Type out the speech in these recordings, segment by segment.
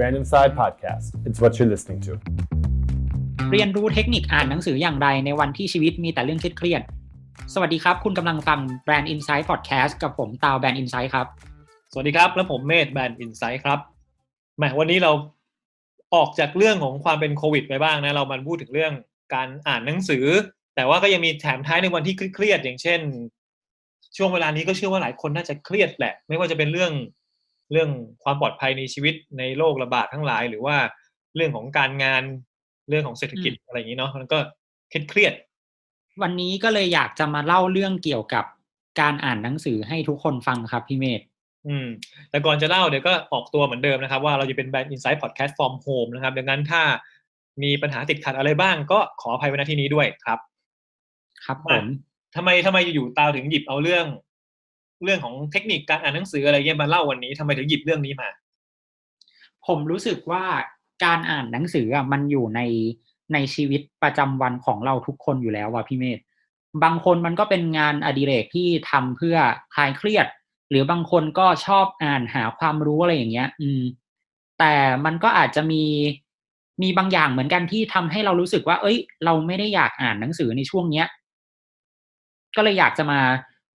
Brand Inside Podcast. It's what you're listening to. เรียนรู้เทคนิคอ่านหนังสืออย่างไรในวันที่ชีวิตมีแต่เรื่องเครียดๆสวัสดีครับ คุณกำลังฟัง Brand Insight Podcast กับผมตาว Brand Insight ครับ สวัสดีครับ แล้วผมเมธแบรนด์อินไซต์ครับแหมวันนี้เราออกจากเรื่องของความเป็นโควิดไปบ้างนะ เรามาพูดถึงเรื่องการอ่านหนังสือ แต่ว่าก็ยังมีแถมท้ายในวันที่เครียดๆอย่างเช่น ช่วงเวลานี้ก็เชื่อว่าหลายคนน่าจะเครียดแหละ ไม่ว่าจะเป็นเรื่อง เรื่องความปลอดภัยในชีวิตในโรคระบาดทั้งหลาย หรือว่าเรื่องของการงานเรื่องของเศรษฐกิจอะไรอย่างนี้เนาะมันก็เครียดวันนี้ก็เลยอยากจะมาเล่าเรื่องเกี่ยวกับการอ่านหนังสือให้ทุกคนฟังครับพี่เมธๆอืม แต่ก่อนจะเล่าเดี๋ยวก็ออกตัวเหมือนเดิมนะครับ ว่าเราจะเป็นแบรนด์ Insight Podcast from Home นะครับ ดังนั้นถ้ามีปัญหาติดขัดอะไรบ้างก็ขออภัยไว้ณที่นี้ด้วยครับ ครับผอะมทำไมทำไมอยู่ๆตาวถึงหยิบเอาเรื่อง เรื่องของเทคนิคการอ่านหนังสืออะไรเงี้ยมาเล่าวันนี้ทำไมถึงหยิบเรื่องนี้มา ผมรู้สึกว่าการอ่านหนังสืออะมันอยู่ในในชีวิตประจำวันของเราทุกคนอยู่แล้วว่ะพี่เมธบางคนมันก็เป็นงานอดิเรกที่ทำเพื่อคลายเครียด หรือบางคนก็ชอบอ่านหาความรู้อะไรอย่างเงี้ย อืม แต่มันก็อาจจะมีมีบางอย่างเหมือนกันที่ทำให้เรารู้สึกว่า เอ้ย เราไม่ได้อยากอ่านหนังสือในช่วงเนี้ย ก็เลยอยากจะมา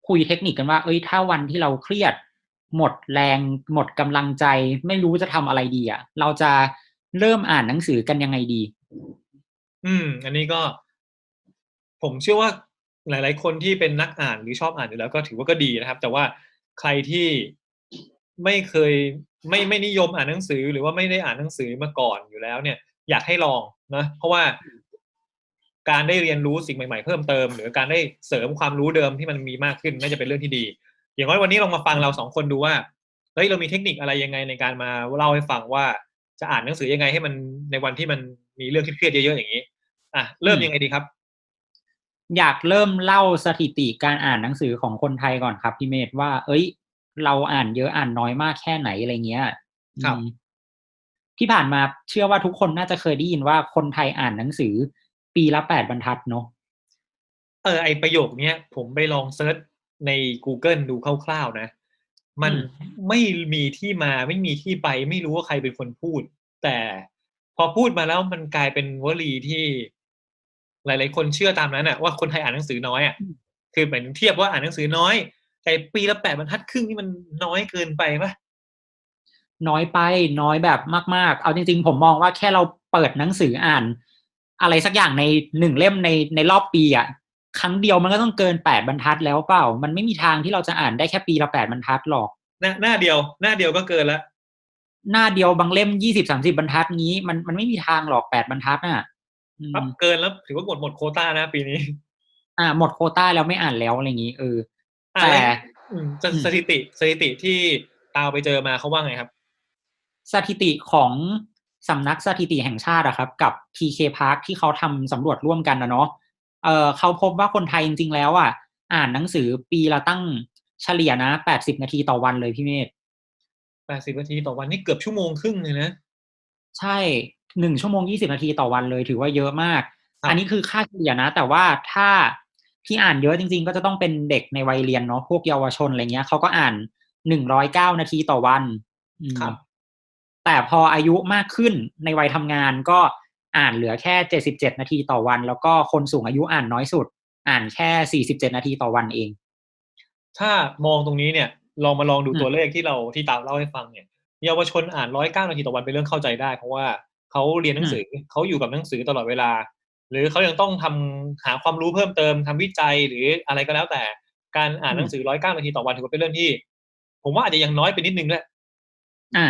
คุยเทคนิคกันว่า เอ้ย ถ้าวันที่เราเครียด หมดแรง หมดกำลังใจ ไม่รู้จะทำอะไรดีอะ เราจะเริ่มอ่านหนังสือกันยังไงดี อืม อันนี้ก็ ผมเชื่อว่าหลาย ๆ คนที่เป็นนักอ่านหรือชอบอ่านอยู่แล้วก็ถือว่าก็ดีนะครับ แต่ว่าใครที่ไม่เคยไม่ไม่นิยมอ่านหนังสือหรือว่าไม่ได้อ่านหนังสือมาก่อนอยู่แล้วเนี่ย อยากให้ลองนะเพราะว่า การได้เรียนรู้สิ่งใหม่ๆเพิ่มเติม หรือการได้เสริมความรู้เดิมที่มันมีมากขึ้นน่าจะเป็นเรื่องที่ดี อย่างน้อยวันนี้ลองมาฟังเราสองคนดูว่าเฮ้ยเรามีเทคนิคอะไรยังไงในการมาเล่าให้ฟังว่าจะอ่านหนังสือยังไงให้มันในวันที่มันมีเรื่องเครียดๆเยอะๆอย่างนี้อะเริ่มยังไงดีครับ อยากเริ่มเล่าสถิติการอ่านหนังสือของคนไทยก่อนครับพี่เมธว่า เอ้ย เราอ่านเยอะอ่านน้อยมากแค่ไหนอะไรเงี้ยครับอืมที่ผ่านมาเชื่อว่าทุกคนน่าจะเคยได้ยินว่าคนไทยอ่านหนังสือ ปีละแปดบรรทัดเนาะเออไอประโยคเนี้ยผมไปลองเซิร์ชใน Google ดูคร่าวๆนะ มันอืมไม่มีที่มาไม่มีที่ไป ไม่รู้ว่าใครเป็นคนพูด แต่พอพูดมาแล้วมันกลายเป็นวลีที่ หลาย ๆ คนเชื่อตามนั้นอะว่าคนไทยอ่านหนังสือน้อยอะคือเหมือนเทียบว่าอ่านหนังสือน้อย แต่ปีละแปดบรรทัดครึ่งนี่มันน้อยเกินไปปะน้อยไปน้อยแบบมาก ๆ เอาจริง ๆ ผมมองว่าแค่เราเปิดหนังสืออ่าน อะไรสักอย่างในหนึ่งเล่มในในรอบปีอะครั้งเดียวมันก็ต้องเกินแปดบรรทัดแล้วเปล่า มันไม่มีทางที่เราจะอ่านได้แค่ปีละแปดบรรทัดหรอก หน้าหน้าเดียว หน้าเดียวก็เกินละหน้าเดียวบางเล่มยี่สิบสามสิบบรรทัดงี้ มันมันไม่มีทางหรอกแปดบรรทัดน่ะอืมปั๊บเกินแล้วถือว่าหมดหมดโควต้านะปีนี้ อ่า หมดโควต้าแล้วไม่อ่านแล้วอะไรอย่างงี้เอออะแต่แล้วอืมสอืมสถิติสถิติที่ตาวไปเจอมาเขาว่าไงครับ สถิติของ สำนักสถิติแห่งชาติอะครับ กับ TK Park ที่เขาทำสำรวจร่วมกันนะเนาะเออเขาพบว่าคนไทยจริงๆแล้วอะอ่านหนังสือปีละตั้งเฉลี่ยนะแปดสิบนาทีต่อวันเลยพี่เมธแปดสิบนาทีต่อวันนี่เกือบชั่วโมงครึ่งเลยนะ ใช่หนึ่งชั่วโมงยี่สิบนาทีต่อวันเลยถือว่าเยอะมากครับอันนี้คือค่าเฉลี่ยนะ แต่ว่าถ้าที่อ่านเยอะจริง ๆ ก็จะต้องเป็นเด็กในวัยเรียนเนาะพวกเยาวชนอะไรเงี้ยเขาก็อ่านหนึ่งร้อยเก้านาทีต่อวันอืมครับ แต่พออายุมากขึ้นในวัยทำงานก็อ่านเหลือแค่เจ็ดสิบเจ็ดนาทีต่อวัน แล้วก็คนสูงอายุอ่านน้อยสุด อ่านแค่สี่สิบเจ็ดนาทีต่อวันเอง ถ้ามองตรงนี้เนี่ยลองมาลองดูอืมตัวเลขที่เราที่ตามเล่าให้ฟังเนี่ยเยาวชนอ่านร้อยเก้านาทีต่อวันเป็นเรื่องเข้าใจได้ เพราะว่าเขาเรียนหนังสือเขาอยู่กับหนังสือตลอดเวลา หรือเขายังต้องทำหาความรู้เพิ่มเติมทำวิจัยหรืออะไรก็แล้วแต่การอ่านหนังสือร้อยเก้านาทีต่อวันถือว่าเป็นเรื่องที่ ผมว่าอาจจะยังน้อยไปนิดนึงด้วยอ่า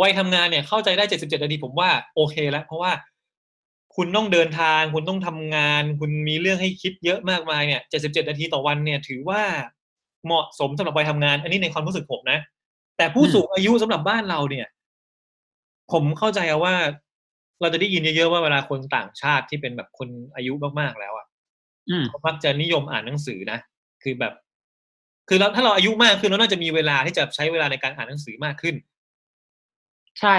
วัยทำงานเนี่ยเข้าใจได้เจ็ดสิบเจ็ดนาทีผมว่าโอเคแล้ว เพราะว่าคุณต้องเดินทาง คุณต้องทำงาน คุณมีเรื่องให้คิดเยอะมากมายเนี่ยเจ็ดสิบเจ็ดนาทีต่อวันเนี่ย ถือว่าเหมาะสมสำหรับวัยทำงาน อันนี้ในความรู้สึกผมนะ แต่ผู้อืมสูงอายุสำหรับบ้านเราเนี่ย ผมเข้าใจเอาว่า เราจะได้ยินเยอะๆว่าเวลาคนต่างชาติที่เป็นแบบคนอายุมากๆแล้วอะอืมเขามักจะนิยมอ่านหนังสือนะคือแบบ คือเราถ้าเราอายุมากขึ้นเราน่าจะมีเวลาที่จะใช้เวลาในการอ่านหนังสือมากขึ้น ใช่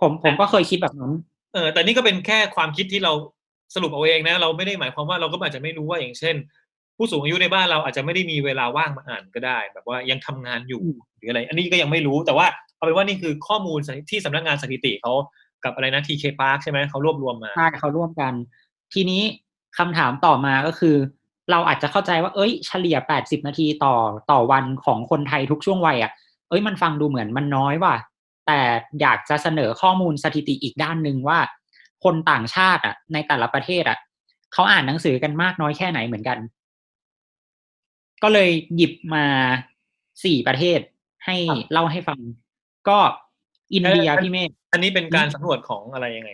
ผมผมก็เคยคิดแบบนั้น เออ แต่นี่ก็เป็นแค่ความคิดที่เราสรุปเอาเองนะ เราไม่ได้หมายความว่าเราก็อาจจะไม่รู้ว่าอย่างเช่น ผู้สูงอายุในบ้านเราอาจจะไม่ได้มีเวลาว่างมาอ่านก็ได้ แบบว่ายังทำงานอยู่อืมหรืออะไร อันนี้ก็ยังไม่รู้แต่ว่าเอาเป็นว่านี่คือข้อมูลที่สำนักงานสถิติเขากับอะไรนะ TK Park ใช่ไหมเขารวบรวมมาใช่เขาร่วมกัน ทีนี้คำถามต่อมาก็คือ เราอาจจะเข้าใจว่าเอ้ยเฉลี่ย 80 นาทีต่อต่อวันของคนไทยทุกช่วงวัยอะเอ้ยมันฟังดูเหมือนมันน้อยว่ะ แต่อยากจะเสนอข้อมูลสถิติอีกด้านหนึ่งว่า คนต่างชาติอะ ในแต่ละประเทศอะเขาอ่านหนังสือกันมากน้อยแค่ไหนเหมือนกัน ก็เลยหยิบมาสี่ประเทศให้ครับเล่าให้ฟัง ก็อินเดียเอ่อพี่เมฆอันนี้เป็นการสำรวจของอะไรยังไง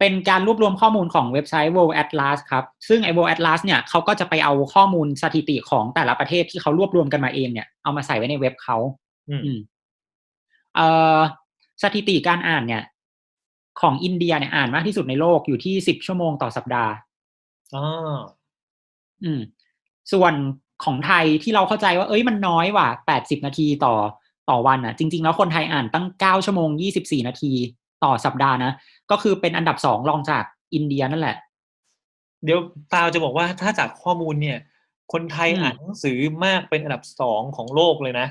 เป็นการรวบรวมข้อมูลของเว็บไซต์ World Atlas ครับ ซึ่งไอ้ World Atlas เนี่ยเขาก็จะไปเอาข้อมูลสถิติของแต่ละประเทศที่เขารวบรวมกันมาเองเนี่ยเอามาใส่ไว้ในเว็บเขาอืมอืมเอ่อ สถิติการอ่านเนี่ย ของอินเดียเนี่ยอ่านมากที่สุดในโลกอยู่ที่สิบชั่วโมงต่อสัปดาห์อ๋ออืม ส่วนของไทยที่เราเข้าใจว่า เอ้ยมันน้อยว่ะแปดสิบนาทีต่อต่อวันอะ จริง ๆ แล้วคนไทยอ่านตั้งเก้าชั่วโมงยี่สิบสี่นาทีต่อสัปดาห์นะ ก็คือเป็นอันดับสองรองจากอินเดียนั่นแหละ เดี๋ยวตาวจะบอกว่าถ้าจากข้อมูลเนี่ย คนไทยอืมอ่านหนังสือมากเป็นอันดับสองของโลกเลยนะ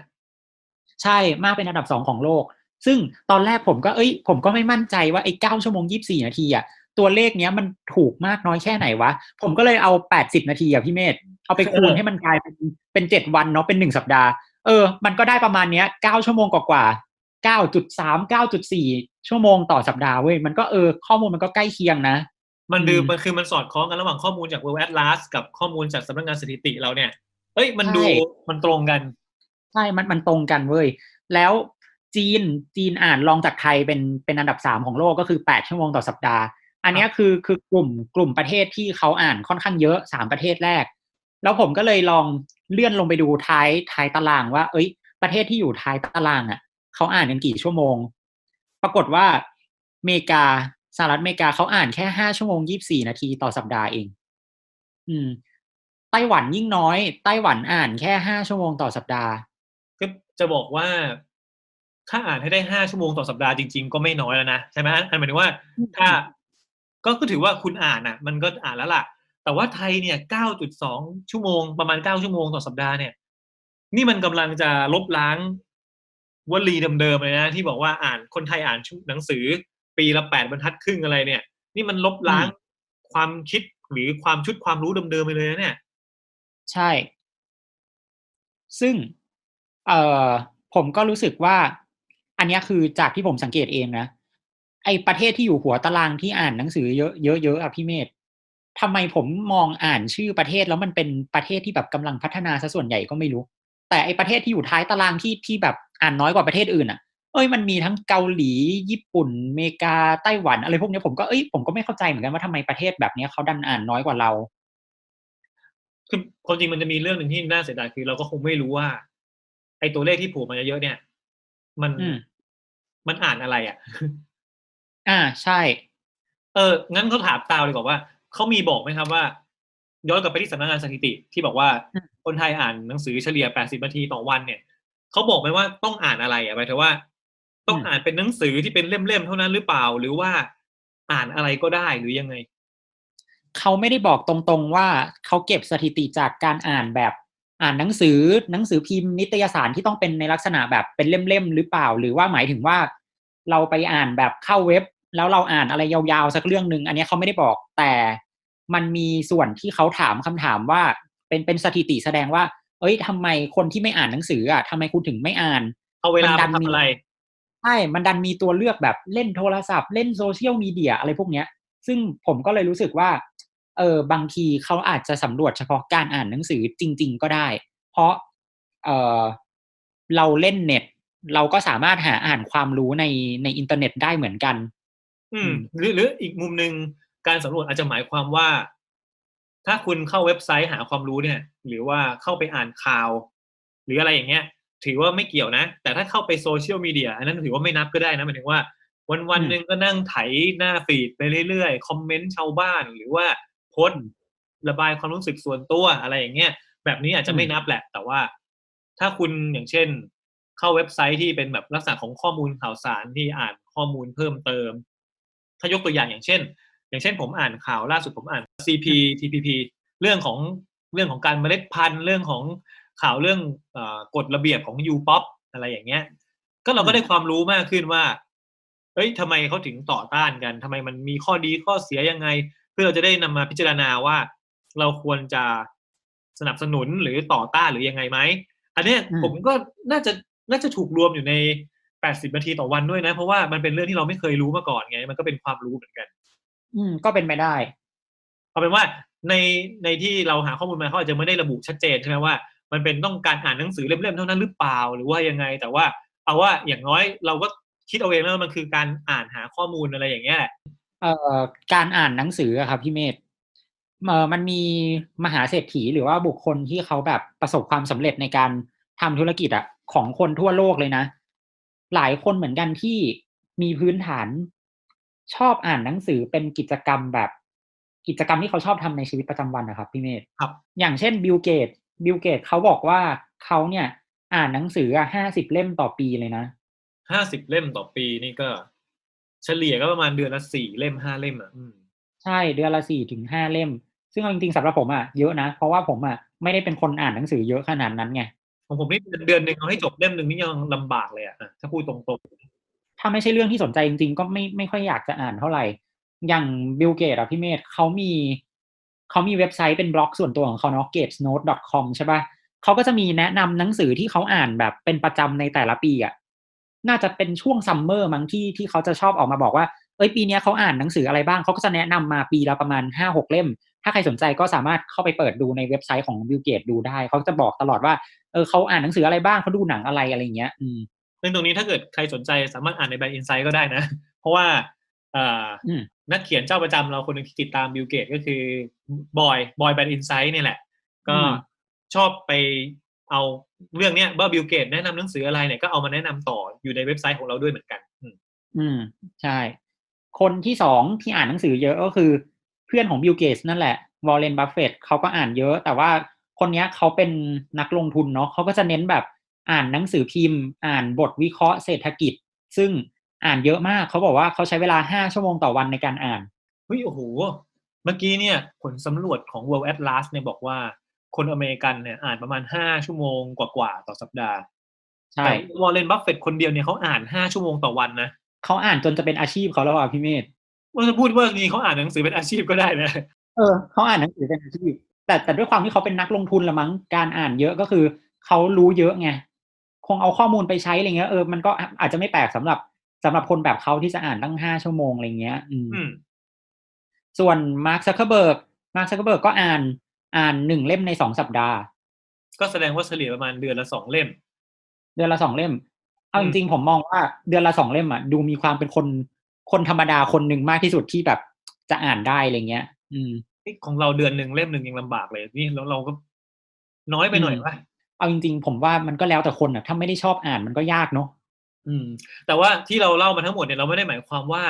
ใช่มากเป็นอันดับสองของโลก ซึ่งตอนแรกผมก็เอ้ย ผมก็ไม่มั่นใจว่าไอ้เก้าชั่วโมงยี่บสี่นาทีอะตัวเลขเนี้ยมันถูกมากน้อยแค่ไหนวะ ผมก็เลยเอาแปดสิบนาทีอะพี่เมธเอาไปคูณเออให้มันกลายเป็นเป็นเจ็ดวันเนาะเป็นหนึ่งสัปดาห์เออ มันก็ได้ประมาณเนี้ยเก้าชั่วโมงกว่าๆเก้าจุดสามเก้าจุดสี่ชั่วโมงต่อสัปดาห์เว้ยมันก็เออข้อมูลมันก็ใกล้เคียงนะ มันดูอืมมันคือมันสอดคล้องกันระหว่างข้อมูลจาก World Atlas กับข้อมูลจากสำนักงานสถิติเราเนี่ยเอ้ยมันดูใช่มันตรงกัน ใช่มันมันตรงกันเว้ยแล้วจีนจีนอ่านรองจากไทยเป็นเป็นอันดับสามของโลกก็คือแปดชั่วโมงต่อสัปดาห์ อันเนี้ยคือคือกลุ่มกลุ่มประเทศที่เขาอ่านค่อนข้างเยอะสามประเทศแรก แล้วผมก็เลยลองเลื่อนลงไปดูท้ายท้ายตารางว่า เอ้ย ประเทศที่อยู่ท้ายตารางอะเขาอ่านกันกี่ชั่วโมง ปรากฏว่าอเมริกาสหรัฐอเมริกาเขาอ่านแค่ห้าชั่วโมงยี่บสี่นาทีต่อสัปดาห์เอง อืมไต้หวันยิ่งน้อยไต้หวันอ่านแค่ห้าชั่วโมงต่อสัปดาห์ก็ จะบอกว่าถ้าอ่านให้ได้ห้าชั่วโมงต่อสัปดาห์จริง ๆ ก็ไม่น้อยแล้วนะใช่ไหมอันหมายถึงว่าถ้าก็ก็ถือว่าคุณอ่านอะ มันก็อ่านแล้วล่ะ แต่ว่าไทยเนี่ยเก้าจุดสองชั่วโมงประมาณเก้าชั่วโมงต่อสัปดาห์เนี่ย นี่มันกำลังจะลบล้างวลีเดิมๆเลยนะ ที่บอกว่าอ่านคนไทยอ่านหนังสือ ปีละแปดบรรทัดครึ่งอะไรเนี่ย นี่มันลบล้างความคิดหรือความชุดความรู้เดิมๆไปเลยนะเนี่ย ใช่ ซึ่ง เอ่อผมก็รู้สึกว่า อันนี้คือจากที่ผมสังเกตเองนะไอประเทศที่อยู่หัวตารางที่อ่านหนังสือเยอะเยอะเยอะอะพี่เมธทำไมผมมองอ่านชื่อประเทศแล้วมันเป็นประเทศที่แบบกำลังพัฒนาซะส่วนใหญ่ก็ไม่รู้ แต่ไอประเทศที่อยู่ท้ายตารางที่ที่แบบอ่านน้อยกว่าประเทศอื่นอะเอ้ยมันมีทั้งเกาหลีญี่ปุ่นเมกาไต้หวันอะไรพวกนี้ผมก็เอ้ยผมก็ไม่เข้าใจเหมือนกันว่าทำไมประเทศแบบนี้เขาดันอ่านน้อยกว่าเราคือความจริงมันจะมีเรื่องหนึ่งที่น่าเสียดายคือเราก็คงไม่รู้ว่า ไอ้ตัวเลขที่ผูกมาเยอะๆเนี่ย มันอืมมันอ่านอะไรอะ อ่าใช่ เอองั้นเขาถามตาวเลยบอกว่าเขามีบอกไหมครับว่า ย้อนกลับไปที่สำนักงานสถิติที่บอกว่าอืมคนไทยอ่านหนังสือเฉลี่ย 80 นาทีต่อวันเนี่ยเขาบอกไหมว่าต้องอ่านอะไรอะหมายถึงว่า ต้องอ่านเป็นหนังสือที่เป็นเล่มๆเท่านั้นหรือเปล่า หรือว่าอ่านอะไรก็ได้หรือยังไงเขาไม่ได้บอกตรงๆว่าเขาเก็บสถิติจากการอ่านแบบ อ่านหนังสือหนังสือพิมพ์นิตยสารที่ต้องเป็นในลักษณะแบบเป็นเล่มๆหรือเปล่า หรือว่าหมายถึงว่าเราไปอ่านแบบเข้าเว็บ แล้วเราอ่านอะไรยาวๆสักเรื่องหนึ่งอันนี้เขาไม่ได้บอกแต่มันมีส่วนที่เขาถามคำถามว่าเป็นเป็นสถิติแสดงว่า เอ้ยทำไมคนที่ไม่อ่านหนังสืออะทำไมคุณถึงไม่อ่าน เอาเวลาดันทำอะไรใช่มันดันมีตัวเลือกแบบเล่นโทรศัพท์ เล่นโซเชียลมีเดียอะไรพวกเนี้ย ซึ่งผมก็เลยรู้สึกว่า เออบางทีเขาอาจจะสำรวจเฉพาะการอ่านหนังสือจริง ๆ ก็ได้ เพราะเออเราเล่นเน็ต เราก็สามารถหาอ่านความรู้ในในอินเทอร์เน็ตได้เหมือนกัน อือืมมหรือหรืออีกมุมหนึ่งการสำรวจอาจจะหมายความว่า ถ้าคุณเข้าเว็บไซต์หาความรู้เนี่ย หรือว่าเข้าไปอ่านข่าว หรืออะไรอย่างเงี้ย ถือว่าไม่เกี่ยวนะ แต่ถ้าเข้าไปโซเชียลมีเดียอันนั้นถือว่าไม่นับก็ได้นะหมายถึงว่าวันวันๆหนึ่งก็นั่งไถหน้าฟีดไปเรื่อยๆ คอมเมนต์ชาวบ้าน หรือว่า โพสต์ระบายความรู้สึกส่วนตัวอะไรอย่างเงี้ยแบบนี้อาจจะไม่นับแหละ แต่ว่าถ้าคุณอย่างเช่น เข้าเว็บไซต์ที่เป็นแบบลักษณะของข้อมูลข่าวสารที่อ่านข้อมูลเพิ่มเติม ถ้ายกตัวอย่างอย่างเช่น อย่างเช่น ผมอ่านข่าวล่าสุดผมอ่าน CP TPP เรื่องของเรื่องของการเมล็ดพันธุ์เรื่องของข่าวเรื่องเออกฎระเบียบของ u p o p อะไรอย่างเงี้ย ก็เราก็ได้ความรู้มากขึ้นว่า เอ้ยทำไมเขาถึงต่อต้านกันทำไมมันมีข้อดีข้อเสียยังไง เพื่อเราจะได้นำมาพิจารณาว่า เราควรจะสนับสนุนหรือต่อต้านหรือยังไงไหมอันเนี้ยอืมผมก็น่าจะน่าจะถูกรวมอยู่ใน 80 นาทีต่อวันด้วยนะ เพราะว่ามันเป็นเรื่องที่เราไม่เคยรู้มาก่อนไง มันก็เป็นความรู้เหมือนกัน อืม ก็เป็นไปได้เอาเป็นว่าในในที่เราหาข้อมูลมาเขาอาจจะไม่ได้ระบุชัดเจนใช่ไหมว่ามันเป็นต้องการอ่านหนังสือเล่มๆเท่านั้นหรือเปล่าหรือว่ายังไง แต่ว่าเอาว่าอย่างน้อยเราก็คิดเอาเองแล้วามันคือการอ่านหาข้อมูลอะไรอย่างเงี้ยแหละ เอ่อ การอ่านหนังสืออะครับพี่เมธ เอ่อ มันมีมหาเศรษฐี หรือว่าบุคคลที่เขาแบบประสบความสำเร็จในการทำธุรกิจอะของคนทั่วโลกเลยนะ หลายคนเหมือนกันที่มีพื้นฐาน ชอบอ่านหนังสือเป็นกิจกรรมแบบ กิจกรรมที่เขาชอบทำในชีวิตประจำวันนะครับพี่เมธ ครับ อย่างเช่น บิล เกตบิล เกตเขาบอกว่าเขาเนี่ยอ่านหนังสือห้าสิบเล่มต่อปีเลยนะห้าสิบเล่มต่อปีนี่ก็ เฉลี่ยก็ประมาณเดือนละสี่เล่มห้าเล่มอะอืมใช่เดือนละสี่ถึงห้าเล่ม ซึ่งเอาจริงๆสำหรับผมอะเยอะนะเพราะว่าผมอะไม่ได้เป็นคนอ่านหนังสือเยอะขนาดนั้นไงของผมนี่เดือนเดือนหนึ่งเอาให้จบเล่มหนึ่งนี่ยังลำบากเลยอะอะถ้าพูดตรงถ้าไม่ใช่เรื่องที่สนใจจริงๆ ก็ไม่ไม่ค่อยอยากจะอ่านเท่าไหร่ อย่างบิลเกตอะพี่เมธเขามีเขามีเว็บไซต์เป็นบล็อกส่วนตัวของเขาเนาะ gatesnote.com ใช่ปะเขาก็จะมีแนะนำหนังสือที่เขาอ่านแบบเป็นประจำในแต่ละปีอะ น่าจะเป็นช่วงซัมเมอร์มั้งที่ที่เขาจะชอบออกมาบอกว่าเอ้ยปีเนี้ยเขาอ่านหนังสืออะไรบ้างเขาก็จะแนะนำมาปีละประมาณห้าหกเล่ม ถ้าใครสนใจก็สามารถเข้าไปเปิดดูในเว็บไซต์ของบิลเกตดูได้เขาจะบอกตลอดว่าเออเขาอ่านหนังสืออะไรบ้างเขาดูหนังอะไรอะไรอย่างเงี้ยอืมๆซึ่งตรงนี้ถ้าเกิดใครสนใจสามารถอ่านในแบรนด์อินไซต์ก็ได้นะ เพราะว่าเอ่ออมนักเขียนเจ้าประจำเราคนหนึ่งที่ติดตามบิลเกตก็คือบอยบอยแบรนด์อินไซต์เนี่ยแหละ ก็อืมชอบไป เอาเรื่องเนี้ยว่าบิลเกตแนะนำหนังสืออะไรเนี่ยก็เอามาแนะนำต่ออยู่ในเว็บไซต์ของเราด้วยเหมือนกันอืมอืมใช่ คนที่สองที่อ่านหนังสือเยอะก็คือ เพื่อนของบิลเกตนั่นแหละวอลเลนบัฟเฟตเขาก็อ่านเยอะ แต่ว่าคนเนี้ยเขาเป็นนักลงทุนเนาะเขาก็จะเน้นแบบอ่านหนังสือพิมพ์ อ่านบทวิเคราะห์เศรษฐกิจ ซึ่งอ่านเยอะมากเขาบอกว่าเขาใช้เวลาห้าชั่วโมงต่อวันในการอ่านเฮ้ยโอ้โหเมื่อกี้เนี่ย ผลสำรวจของ World Atlas เนี่ยบอกว่า คนอเมริกันเนี่ยอ่านประมาณห้าชั่วโมงกว่าๆต่อสัปดาห์ใช่แต่วอลเลนบัฟเฟตคนเดียวเนี่ยเขาอ่านห้าชั่วโมงต่อวันนะเขาอ่านจนจะเป็นอาชีพเขาแล้วอะพี่เมธว่าจะพูดว่านี้เขาอ่านหนังสือเป็นอาชีพก็ได้นะเออเขาอ่านหนังสือเป็นอาชีพ แต่แต่ด้วยความที่เขาเป็นนักลงทุนละมั้งการอ่านเยอะก็คือเขารู้เยอะไงคงเอาข้อมูลไปใช้อะไรเงี้ยเออมันก็อาจจะไม่แปลกสำหรับสำหรับคนแบบเขาที่จะอ่านตั้งห้าชั่วโมงอะไรเงี้ยอืมอืม ส่วนมาร์คซักเคอร์เบิร์กมาร์คซักเคอร์เบิร์กก็อ่าน อ่านหนึ่งเล่มในสองสัปดาห์ ก็แสดงว่าเฉลี่ยประมาณเดือนละสองเล่ม เดือนละสองเล่ม เอาอืจมริงๆผมมองว่าเดือนละสองเล่มอะดูมีความเป็นคนคนธรรมดาคนหนึ่งมากที่สุดที่แบบจะอ่านได้อะไรเงี้ย อืมนี่ของเราเดือนหนึ่งเล่มหนึ่งยังลำบากเลยนี่แล้วเราก็น้อยไปหน่อยอืมวะเอาจริงๆ ผมว่ามันก็แล้วแต่คนอะถ้าไม่ได้ชอบอ่านมันก็ยากเนาะอืม แต่ว่าที่เราเล่ามาทั้งหมดเนี่ยเราไม่ได้หมายความว่า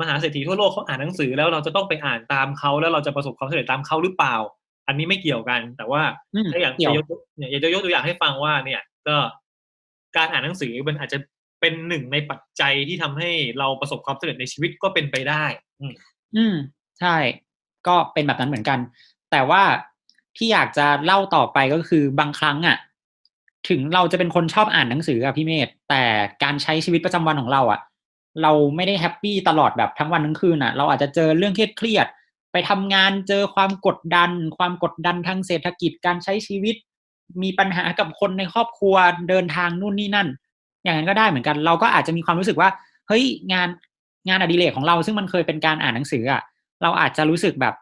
มหาเศรษฐีทั่วโลกเขาอ่านหนังสือแล้วเราจะต้องไปอ่านตามเขาแล้วเราจะประสบความสำเร็จตามเขาหรือเปล่า อันนี้ไม่เกี่ยวกัน แต่ว่าอืมถ้าอย่างเกี่ยวจะยกเนี่ยอยากจะยกตัวอย่างให้ฟังว่า เนี่ย ก็การอ่านหนังสือมันอาจจะเป็นหนึ่งในปัจจัยที่ทำให้เราประสบความสำเร็จในชีวิตก็เป็นไปได้อืมอืมใช่ ก็เป็นแบบนั้นเหมือนกัน แต่ว่าที่อยากจะเล่าต่อไปก็คือบางครั้งอะ ถึงเราจะเป็นคนชอบอ่านหนังสืออะพี่เมธแต่การใช้ชีวิตประจำวันของเราอะ เราไม่ได้แฮปปี้ตลอดแบบทั้งวันทั้งคืนอะ เราอาจจะเจอเรื่องเครียดๆ ไปทำงานเจอความกดดัน ความกดดันทางเศรษฐกิจการใช้ชีวิต มีปัญหากับคนในครอบครัวเดินทางนู่นนี่นั่น อย่างนั้นก็ได้เหมือนกัน เราก็อาจจะมีความรู้สึกว่า เฮ้ยงานงานอดิเรกของเราซึ่งมันเคยเป็นการอ่านหนังสืออะเราอาจจะรู้สึกแบบ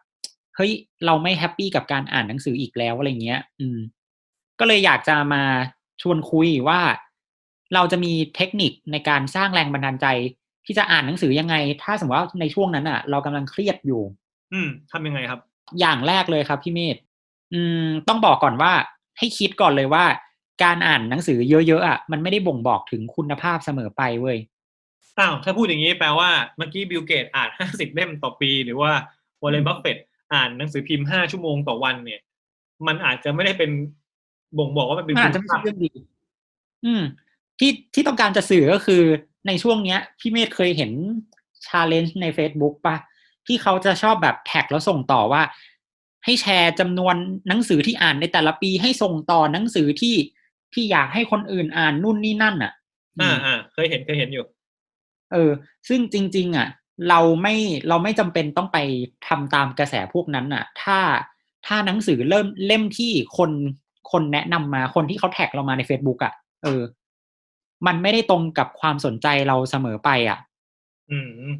เฮ้ยเราไม่แฮปปี้กับการอ่านหนังสืออีกแล้วอะไรเงี้ย อืม ก็เลยอยากจะมาชวนคุยว่า เราจะมีเทคนิคในการสร้างแรงบันดาลใจ ที่จะอ่านหนังสือยังไง ถ้าสมมติว่าในช่วงนั้นอะ เรากำลังเครียดอยู่ อืมทำยังไงครับ อย่างแรกเลยครับพี่เมธอืม ต้องบอกก่อนว่า ให้คิดก่อนเลยว่า การอ่านหนังสือเยอะๆอะมันไม่ได้บ่งบอกถึงคุณภาพเสมอไปเว้ยอ้าวถ้าพูดอย่างนี้แปลว่าเมื่อกี้บิลเกตอ่านห้าสิบเล่มต่อปี หรือว่าวอลเลนบัฟเฟตอ่านหนังสือพิมพ์ห้าชั่วโมงต่อวันเนี่ย มันอาจจะไม่ได้เป็นบ่งบอกว่ามันเป็นมันอาจจะไม่ใช่เรื่องดี อืม ที่ที่ต้องการจะสื่อก็คือในช่วงเนี้ย พี่เมธเคยเห็นชาเลนจ์ใน Facebook ปะ ที่เขาจะชอบแบบแท็กแล้วส่งต่อว่า ให้แชร์จำนวนหนังสือที่อ่านในแต่ละปีให้ส่งต่อหนังสือที่ที่อยากให้คนอื่นอ่านนู่นนี่นั่นอะ อ่าอ่าเคยเห็นเคยเห็นอยู่ เออ ซึ่งจริง ๆ อะ เราไม่เราไม่จำเป็นต้องไปทำตามกระแสพวกนั้นอะ ถ้าถ้าหนังสือเริ่มเล่มที่คนคนแนะนำมาคนที่เขาแท็กเรามาใน Facebook อะ เออ มันไม่ได้ตรงกับความสนใจเราเสมอไปอะ อืม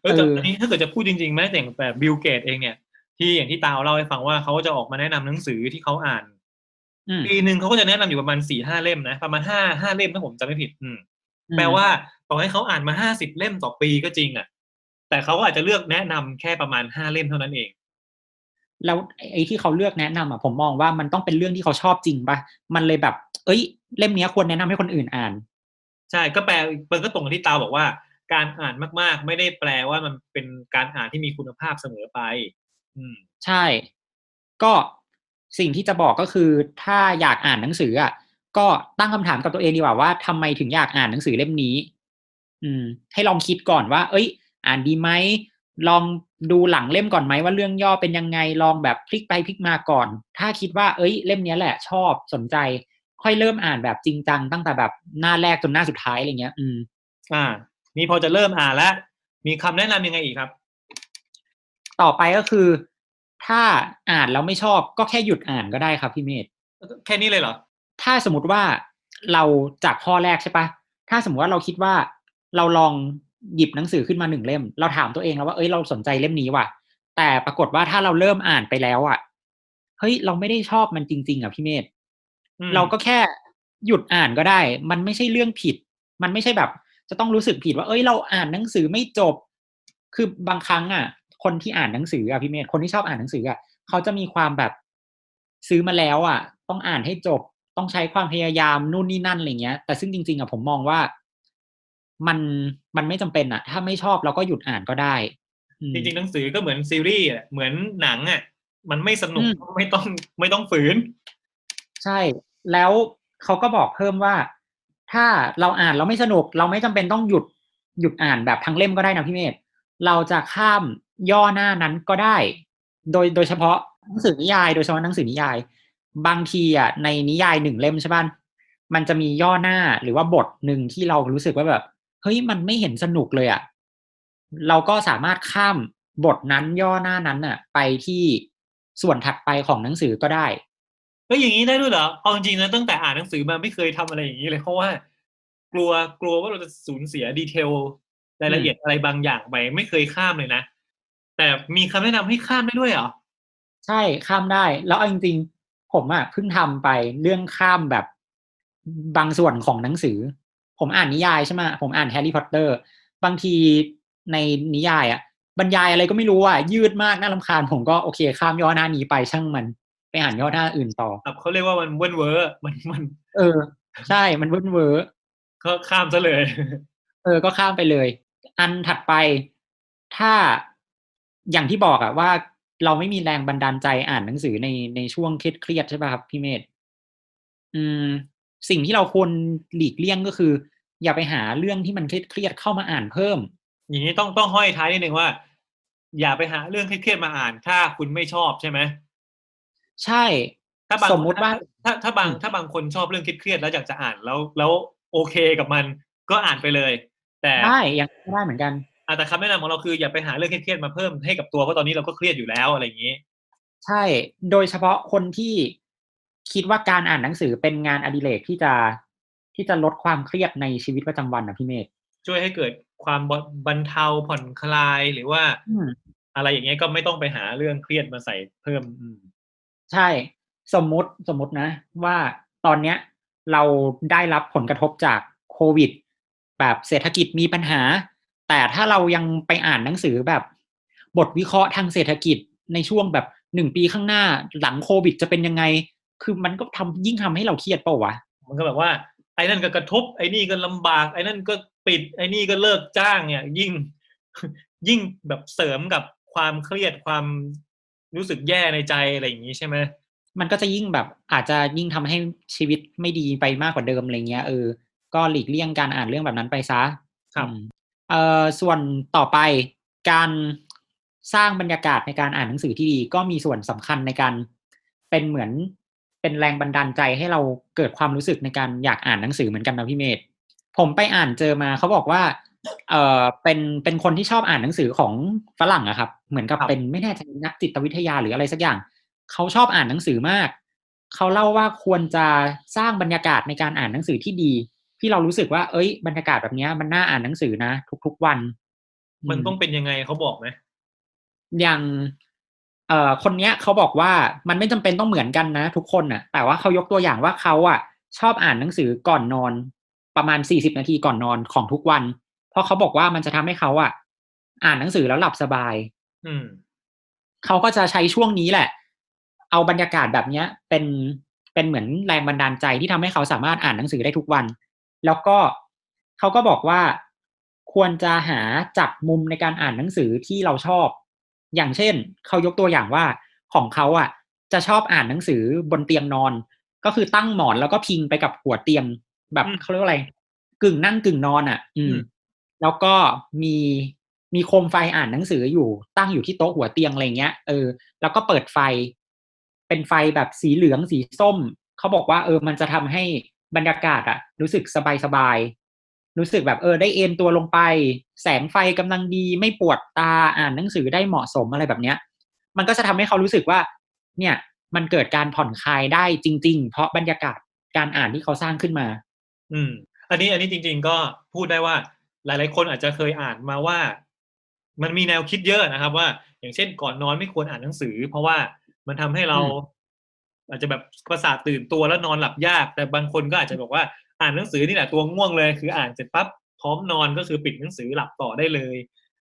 เออแต่เอออัอันนี้ถ้าเกิดจะพูดจริงๆแม้แต่อย่างแบบบิลเกตเองเนี่ย ที่อย่างที่ตาวเล่าให้ฟังว่าเขาจะออกมาแนะนำหนังสือที่เขาอ่านอืมปีหนึ่งเขาก็จะแนะนำอยู่ประมาณสี่ห้าเล่มนะประมาณห้าห้าเล่มถ้าผมจำไม่ผิด อืมแปลว่าต่อให้เขาอ่านมาห้าสิบเล่มต่อปีก็จริงอะ แต่เขาก็อาจจะเลือกแนะนำแค่ประมาณห้าเล่มเท่านั้นเองแล้วไอ้ที่เขาเลือกแนะนำอะผมมองว่ามันต้องเป็นเรื่องที่เขาชอบจริงปะมันเลยแบบ เอ้ย เล่มเนี้ยควรแนะนำให้คนอื่นอ่าน ใช่ก็แปลมันก็ตรงกับที่ตาวบอกว่า การอ่านมาก ๆ ไม่ได้แปลว่ามันเป็นการอ่านที่มีคุณภาพเสมอไป อืม ใช่ ก็สิ่งที่จะบอกก็คือ ถ้าอยากอ่านหนังสืออะก็ตั้งคำถามกับตัวเองดีกว่าว่าทำไมถึงอยากอ่านหนังสือเล่มนี้ อืม ให้ลองคิดก่อนว่า เอ้ย อ่านดีไหมลองดูหลังเล่มก่อนไหมว่าเรื่องย่อเป็นยังไงลองแบบพลิกไปพลิกมาก่อน ถ้าคิดว่า เอ้ย เล่มเนี้ยแหละ ชอบสนใจ ค่อยเริ่มอ่านแบบจริงจังตั้งแต่แบบหน้าแรกจนหน้าสุดท้ายอะไรเงี้ย อืม อ่า นี่พอจะเริ่มอ่านแล้ว มีคำแนะนำยังไงอีกครับ ต่อไปก็คือ ถ้าอ่านแล้วไม่ชอบก็แค่หยุดอ่านก็ได้ครับพี่เมธแค่นี้เลยเหรอ ถ้าสมมติว่าเราจากข้อแรกใช่ปะถ้าสมมติว่าเราคิดว่าเราลองหยิบหนังสือขึ้นมาหนึ่งเล่ม เราถามตัวเองแล้วว่าเอ้ยเราสนใจเล่มนี้ว่ะ แต่ปรากฏว่าถ้าเราเริ่มอ่านไปแล้วอะเฮ้ยเราไม่ได้ชอบมันจริง ๆอะพี่เมธอืมเราก็แค่หยุดอ่านก็ได้ มันไม่ใช่เรื่องผิด มันไม่ใช่แบบ จะต้องรู้สึกผิดว่า เอ้ยเราอ่านหนังสือไม่จบ คือบางครั้งอะ คนที่อ่านหนังสืออะพี่เมธคนที่ชอบอ่านหนังสืออะเขาจะมีความแบบซื้อมาแล้วอะ ต้องอ่านให้จบ ต้องใช้ความพยายามนู่นนี่นั่นอะไรเงี้ย แต่ซึ่งจริง ๆอะผมมองว่า มันมันไม่จำเป็นอะ ถ้าไม่ชอบเราก็หยุดอ่านก็ได้อืมจริง ๆ หนังสือก็เหมือนซีรีส์อะเหมือนหนังอะมันไม่สนุกอืมก็ไม่ต้องไม่ต้องฝืน ใช่ แล้วเขาก็บอกเพิ่มว่า ถ้าเราอ่านเราไม่สนุก เราไม่จำเป็นต้องหยุดหยุดอ่านแบบทั้งเล่มก็ได้นะพี่เมธเราจะข้ามย่อหน้านั้นก็ได้ โดยโดยเฉพาะหนังสือนิยาย โดยเฉพาะหนังสือนิยาย บางทีอะในนิยายหนึ่งเล่มใช่ป่ะมันจะมีย่อหน้าหรือว่าบทหนึ่งที่เรารู้สึกว่าแบบเฮ้ยมันไม่เห็นสนุกเลยอะเราก็สามารถข้ามบทนั้นย่อหน้านั้นอะ ไปที่ส่วนถัดไปของหนังสือก็ได้ เฮ้ยอย่างนี้ได้ด้วยเหรอเอาจริงๆนะตั้งแต่อ่านหนังสือมาไม่เคยทำอะไรอย่างนี้เลย เพราะว่า กลัวกลัวว่าเราจะสูญเสียดีเทลรายละเอียดอะไรบางอย่างไปไม่เคยข้ามเลยนะ แต่มีคำแนะนำให้ข้ามได้ด้วยเหรอใช่ข้ามได้ แล้วเอาจริงๆผมอะเพิ่งทำไปเรื่องข้ามแบบบางส่วนของหนังสือ ผมอ่านนิยายใช่ไหมผมอ่านแฮร์รี่พอตเตอร์ บางทีในนิยายอะบรรยายอะไรก็ไม่รู้อะยืดมากน่ารำคาญผมก็โอเค ข้ามย่อหน้านี้ไปช่างมัน อ่านย่อหน้าอื่นต่อครับเขาเรียกว่ามันเว้นเวอร์มันมัน เออ ใช่มันเวิร์นเวอร์ก็ข้ามซะเลย เออ ก็ข้ามไปเลย อันถัดไปถ้าอย่างที่บอกอะว่าเราไม่มีแรงบันดาลใจอ่านหนังสือในในช่วงเครียดๆใช่ป่ะครับพี่เมธอืม สิ่งที่เราควรหลีกเลี่ยงก็คือ อย่าไปหาเรื่องที่มันเครียดๆเข้ามาอ่านเพิ่ม อย่างนี้ต้องต้องห้อยท้ายนิดนึงว่า อย่าไปหาเรื่องเครียดๆมาอ่าน ถ้าคุณไม่ชอบใช่ไหม ใช่ ถ้าบางสมมุติว่า ถ้าถ้าบางอืมถ้าบางคนชอบเรื่องเครียดๆแล้วอยากจะอ่านแล้วแล้วโอเคกับมันก็อ่านไปเลย แต่ได้ยังได้เหมือนกันอะแต่คำแนะนำของเราคืออย่าไปหาเรื่องเครียดๆมาเพิ่มให้กับตัวเพราะตอนนี้เราก็เครียดอยู่แล้วอะไรอย่างนี้ ใช่ โดยเฉพาะคนที่คิดว่าการอ่านหนังสือเป็นงานอดิเรกที่จะที่จะลดความเครียดในชีวิตประจำวันนะพี่เมธช่วยให้เกิดความบรรเทาผ่อนคลายหรือว่าอืมอะไรอย่างเงี้ยก็ไม่ต้องไปหาเรื่องเครียดมาใส่เพิ่มอืม ใช่ สมมุติสมมุตินะ ว่าตอนเนี้ยเราได้รับผลกระทบจากโควิด แบบเศรษฐกิจมีปัญหา แต่ถ้าเรายังไปอ่านหนังสือแบบ บทวิเคราะห์ทางเศรษฐกิจในช่วงแบบหนึ่งปีข้างหน้าหลังโควิดจะเป็นยังไง คือมันก็ทำยิ่งทำให้เราเครียดเปล่าวะมันก็แบบว่าไอ้นั่นก็กระทบ ไอ้นี่ก็ลำบาก ไอ้นั่นก็ปิด ไอ้นี่ก็เลิกจ้างเนี่ย ยิ่งยิ่งแบบเสริมกับความเครียดความ รู้สึกแย่ในใจอะไรอย่างนี้ใช่ไหมมันก็จะยิ่งแบบอาจจะยิ่งทำให้ชีวิตไม่ดีไปมากกว่าเดิมอะไรเงี้ยเออ ก็หลีกเลี่ยงการอ่านเรื่องแบบนั้นไปซะครับอืมเอ่อส่วนต่อไปการสร้างบรรยากาศในการอ่านหนังสือที่ดี ก็มีส่วนสำคัญในการเป็นเหมือนเป็นแรงบันดาลใจให้เราเกิดความรู้สึกในการอยากอ่านหนังสือเหมือนกันนะพี่เมธผมไปอ่านเจอมาเขาบอกว่า เออเป็นเป็นคนที่ชอบอ่านหนังสือของฝรั่งอะครับ เหมือนกับครับเป็นไม่แน่ใจนักจิตวิทยาหรืออะไรสักอย่าง เขาชอบอ่านหนังสือมาก เขาเล่าว่าควรจะสร้างบรรยากาศในการอ่านหนังสือที่ดี ที่เรารู้สึกว่า เอ้ย บรรยากาศแบบเนี้ยมันน่าอ่านหนังสือนะ ทุก ๆวัน มันต้องเป็นยังไงเขาบอกไหมอย่างเอ่อคนเนี้ยเขาบอกว่ามันไม่จำเป็นต้องเหมือนกันนะทุกคนน่ะแต่ว่าเขายกตัวอย่างว่าเขาอะ ชอบอ่านหนังสือก่อนนอน ประมาณสี่สิบนาทีก่อนนอนของทุกวันเพ ราะเขาบอกว่ามันจะทำให้เขาอะ อ่านหนังสือแล้วหลับสบาย อืมเขาก็จะใช้ช่วงนี้แหละ เอาบรรยากาศแบบเนี้ย เป็นเป็นเหมือนแรงบันดาลใจที่ทำให้เขาสามารถอ่านหนังสือได้ทุกวัน แล้วก็เขาก็บอกว่าควรจะหาจับมุมในการอ่านหนังสือที่เราชอบ อย่างเช่นเขายกตัวอย่างว่าของเขาอะ จะชอบอ่านหนังสือบนเตียงนอน ก็คือตั้งหมอนแล้วก็พิงไปกับหัวเตียง แบบอืมเขาเรียกว่าอะไร กึ่งนั่งกึ่งนอนอะ อืมอืม แล้วก็มีมีโคมไฟอ่านหนังสืออยู่ตั้งอยู่ที่โต๊ะหัวเตียงอะไรเงี้ยเออแล้วก็เปิดไฟ เป็นไฟแบบสีเหลืองสีส้ม เขาบอกว่า เออ มันจะทำให้บรรยากาศอะรู้สึกสบายสบายรู้สึกแบบเออ ได้เอนตัวลงไป แสงไฟกำลังดีไม่ปวดตาอ่านหนังสือได้เหมาะสมอะไรแบบเนี้ย มันก็จะทำให้เขารู้สึกว่า เนี่ย มันเกิดการผ่อนคลายได้จริง ๆ เพราะบรรยากาศการอ่านที่เขาสร้างขึ้นมา อืม อันนี้อันนี้จริง ๆ ก็พูดได้ว่า หลาย ๆ คนอาจจะเคยอ่านมาว่า มันมีแนวคิดเยอะนะครับ ว่า อย่างเช่นก่อนนอนไม่ควรอ่านหนังสือ เพราะว่ามันทำให้เราอืมอาจจะแบบประสาทตื่นตัวแล้วนอนหลับยาก แต่บางคนก็อาจจะบอกว่าอ่านหนังสือนี่แหละตัวง่วงเลย คืออ่านเสร็จปั๊บพร้อมนอนก็คือปิดหนังสือหลับต่อได้เลย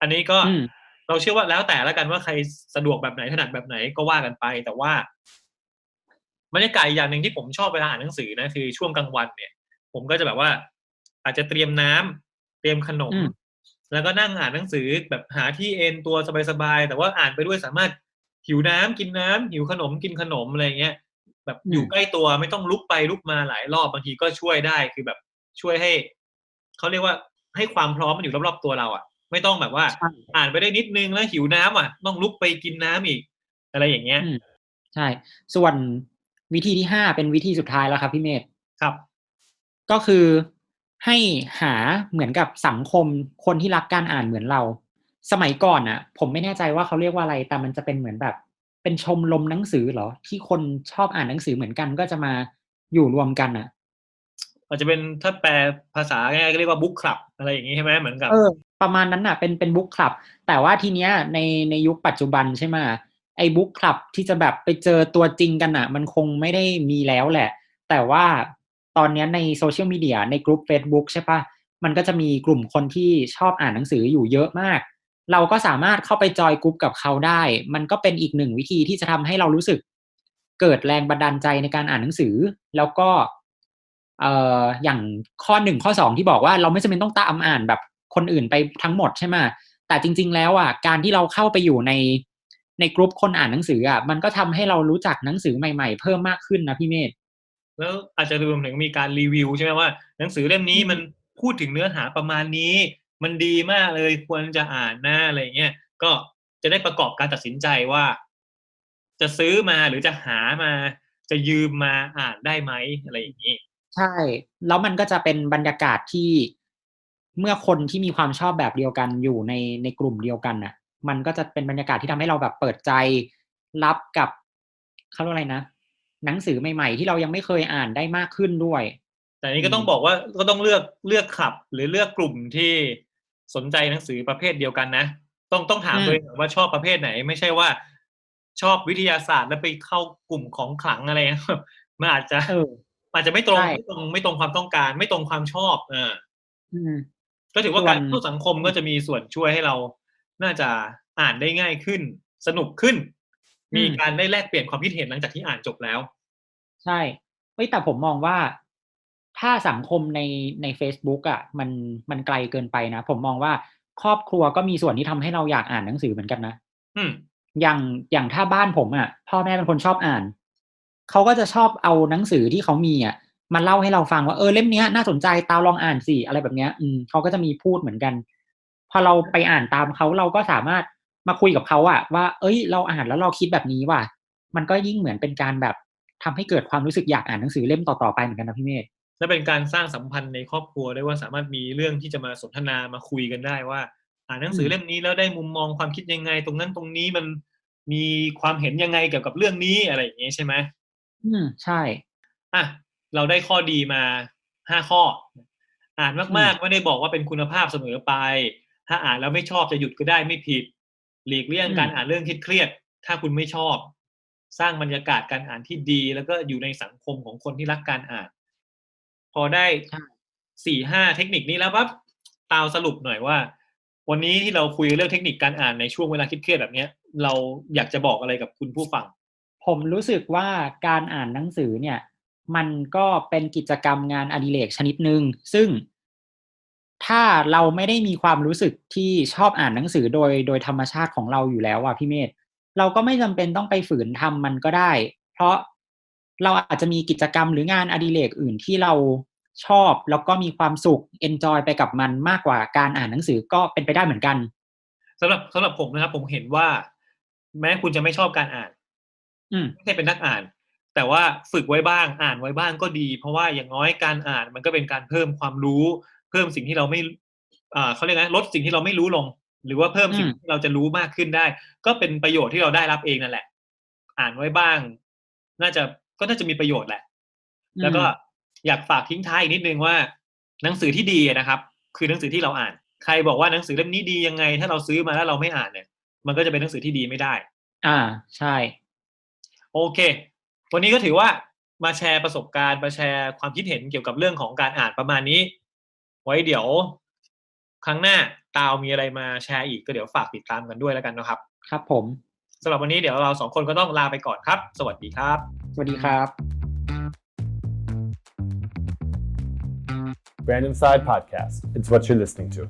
อันนี้ก็อืมเราเชื่อว่าแล้วแต่ละกันว่าใครสะดวกแบบไหนถนัดแบบไหนก็ว่ากันไป แต่ว่าบรรยากาศอีกอย่างหนึ่งที่ผมชอบเวลาอ่านหนังสือนะคือช่วงกลางวันเนี่ย ผมก็จะแบบว่า อาจจะเตรียมน้ำ เตรียมขนมอืมแล้วก็นั่งอ่านหนังสือแบบหาที่เอนตัวสบายๆแต่ว่าอ่านไปด้วยสามารถหิวน้ำกินน้ำหิวขนมกินขนมอะไรเงี้ยแบบอยู่ใกล้ตัวไม่ต้องลุกไปลุกมาหลายรอบบางทีก็ช่วยได้คือแบบช่วยให้เขาเรียกว่าให้ความพร้อมมันอยู่รอบๆตัวเราอะ ไม่ต้องแบบว่าใช่อ่านไปได้นิดนึงแล้วหิวน้ำอะ ต้องลุกไปกินน้ำอีก อะไรอย่างเงี้ยอืมใช่ ส่วนวิธีที่ห้าเป็นวิธีสุดท้ายแล้วครับพี่เมธครับ ก็คือ ให้หาเหมือนกับสังคมคนที่รักการอ่านเหมือนเรา สมัยก่อนอะ ผมไม่แน่ใจว่าเขาเรียกว่าอะไร แต่มันจะเป็นเหมือนแบบ เป็นชมรมหนังสือเหรอ ที่คนชอบอ่านหนังสือเหมือนกันก็จะมาอยู่รวมกันอะอาจจะเป็นถ้าแปลภาษาง่ายๆก็เรียกว่าบุ๊กคลับอะไรอย่างงี้ใช่ไหมเหมือนกับเออประมาณนั้นน่ะเป็นเป็นบุ๊กคลับ แต่ว่าทีเนี้ยในในยุคปัจจุบันใช่ไหมไอ้บุ๊กคลับที่จะแบบไปเจอตัวจริงกันอะ มันคงไม่ได้มีแล้วแหละ แต่ว่า ตอนนี้ในโซเชียลมีเดียในกลุ่ม Facebook ใช่ปะมันก็จะมีกลุ่มคนที่ชอบอ่านหนังสืออยู่เยอะมาก เราก็สามารถเข้าไปจอยกลุ่มกับเขาได้ มันก็เป็นอีกหนึ่งวิธีที่จะทำให้เรารู้สึก เกิดแรงบันดาลใจในการอ่านหนังสือ แล้วก็เอ่ออย่างข้อหนึ่งข้อสองที่บอกว่าเราไม่จำเป็นต้องตามอ่านแบบคนอื่นไปทั้งหมดใช่ไหมแต่จริง ๆ แล้วอะการที่เราเข้าไปอยู่ในในกลุ่มคนอ่านหนังสืออะมันก็ทำให้เรารู้จักหนังสือใหม่ ๆ เพิ่มมากขึ้นนะพี่เมธ แล้วอาจจะรวมถึงมีการรีวิวใช่ไหมว่า หนังสือเล่มนี้อืมมันพูดถึงเนื้อหาประมาณนี้ มันดีมากเลยควรจะอ่านนะอะไรเงี้ยก็จะได้ประกอบการตัดสินใจว่า จะซื้อมาหรือจะหามา จะยืมมาอ่านได้ไหมอะไรอย่างนี้ ใช่ แล้วมันก็จะเป็นบรรยากาศที่เมื่อคนที่มีความชอบแบบเดียวกันอยู่ในในกลุ่มเดียวกันน่ะ มันก็จะเป็นบรรยากาศที่ทำให้เราแบบเปิดใจรับกับเขาเรียกอะไรนะ หนังสือใหม่ๆ ที่เรายังไม่เคยอ่านได้มากขึ้นด้วย แต่อันนี้ก็อืมต้องบอกว่าก็ต้องเลือกเลือกขับ หรือเลือกกลุ่มที่สนใจหนังสือประเภทเดียวกันนะ ต้องต้องถามตัวเองก่อนว่าชอบประเภทไหน ไม่ใช่ว่าชอบวิทยาศาสตร์แล้วไปเข้ากลุ่มของขลังอะไรเงี้ยมันอาจจะเอออาจจะไม่ตรงใช่ไม่ตรงไม่ตรงความต้องการ ไม่ตรงความชอบอ่าอืมก็ถือว่าส่วนการเข้าสังคมก็จะมีส่วนช่วยให้เรา น่าจะอ่านได้ง่ายขึ้น สนุกขึ้น มีการได้แลกเปลี่ยนความคิดเห็นหลังจากที่อ่านจบแล้ว ใช่เฮ้ยแต่ผมมองว่าถ้าสังคมในใน Facebook อะมันมันไกลเกินไปนะผมมองว่าครอบครัวก็มีส่วนที่ทำให้เราอยากอ่านหนังสือเหมือนกันนะอืมอย่างอย่างถ้าบ้านผมอะ พ่อแม่เป็นคนชอบอ่านเขาก็จะชอบเอาหนังสือที่เขามีอะมาเล่าให้เราฟังว่าเออเล่มเนี้ยน่าสนใจตาวลองอ่านสิอะไรแบบเนี้ย อืมเขาก็จะมีพูดเหมือนกัน พอเราไปอ่านตามเขาเราก็สามารถ มาคุยกับเขาอะว่า เอ้ย เราอ่านแล้วเราคิดแบบนี้ว่ะมันก็ยิ่งเหมือนเป็นการแบบทำให้เกิดความรู้สึกอยากอ่านหนังสือเล่มต่อๆไปเหมือนกันนะพี่เมธและเป็นการสร้างสัมพันธ์ในครอบครัวได้ว่าสามารถมีเรื่องที่จะมาสนทนามาคุยกันได้ว่า อ่านหนังสืออืมเล่มนี้แล้วได้มุมมองความคิดยังไง ตรงนั้นตรงนี้มันมีความเห็นยังไงเกี่ยวกับเรื่องนี้อะไรอย่างเงี้ยใช่ไหมอืมใช่อะเราได้ข้อดีมาห้าข้อ อ่านมากๆไม่ได้บอกว่าเป็นคุณภาพเสมอไป ถ้าอ่านแล้วไม่ชอบจะหยุดก็ได้ไม่ผิด หลีกเลี่ยงอืมการอ่านเรื่องเครียดๆถ้าคุณไม่ชอบ สร้างบรรยากาศการอ่านที่ดี แล้วก็อยู่ในสังคมของคนที่รักการอ่าน พอได้สี่ห้าเทคนิคนี้แล้วปั๊บตาวสรุปหน่อยว่า วันนี้ที่เราคุยเรื่องเทคนิคการอ่านในช่วงเวลาเครียดๆแบบเนี้ย เราอยากจะบอกอะไรกับคุณผู้ฟัง ผมรู้สึกว่าการอ่านหนังสือเนี่ย มันก็เป็นกิจกรรมงานอดิเรกชนิดหนึ่งซึ่ง ถ้าเราไม่ได้มีความรู้สึกที่ชอบอ่านหนังสือโดยโดยธรรมชาติของเราอยู่แล้วอะพี่เมธเราก็ไม่จำเป็นต้องไปฝืนทำมันก็ได้ เพราะเราอาจจะมีกิจกรรมหรืองานอดิเรกอื่นที่เราชอบแล้วก็มีความสุขเอนจอยไปกับมันมากกว่าการอ่านหนังสือก็เป็นไปได้เหมือนกันสำหรับสำหรับผมนะครับผมเห็นว่า แม้คุณจะไม่ชอบการอ่าน อืมไม่ใช่เป็นนักอ่าน แต่ว่าฝึกไว้บ้างอ่านไว้บ้างก็ดี เพราะว่าอย่างน้อยการอ่านมันก็เป็นการเพิ่มความรู้ เพิ่มสิ่งที่เราไม่อ่าเขาเรียกนะลดสิ่งที่เราไม่รู้ลง หรือว่าเพิ่มสิ่งอืมที่เราจะรู้มากขึ้นได้ ก็เป็นประโยชน์ที่เราได้รับเองนั่นแหละ อ่านไว้บ้าง น่าจะก็น่าจะมีประโยชน์แหละ แล้วก็อยากฝากทิ้งท้ายอีกนิดนึงว่า หนังสือที่ดีอะนะครับ คือหนังสือที่เราอ่าน ใครบอกว่าหนังสือเล่มนี้ดียังไง ถ้าเราซื้อมาแล้วเราไม่อ่านเนี่ย มันก็จะเป็นหนังสือที่ดีไม่ได้ อ่าใช่ โอเค วันนี้ก็ถือว่ามาแชร์ประสบการณ์มาแชร์ความคิดเห็นเกี่ยวกับเรื่องของการอ่านประมาณนี้ ไว้เดี๋ยว ครั้งหน้าตาวมีอะไรมาแชร์อีกก็เดี๋ยวฝากติดตามกันด้วยแล้วกันนะครับ ครับผมสำหรับวันนี้เดี๋ยวเราสองคนก็ต้องลาไปก่อนครับ สวัสดีครับ สวัสดีครับ Random Side Podcast. It's what you're listening to.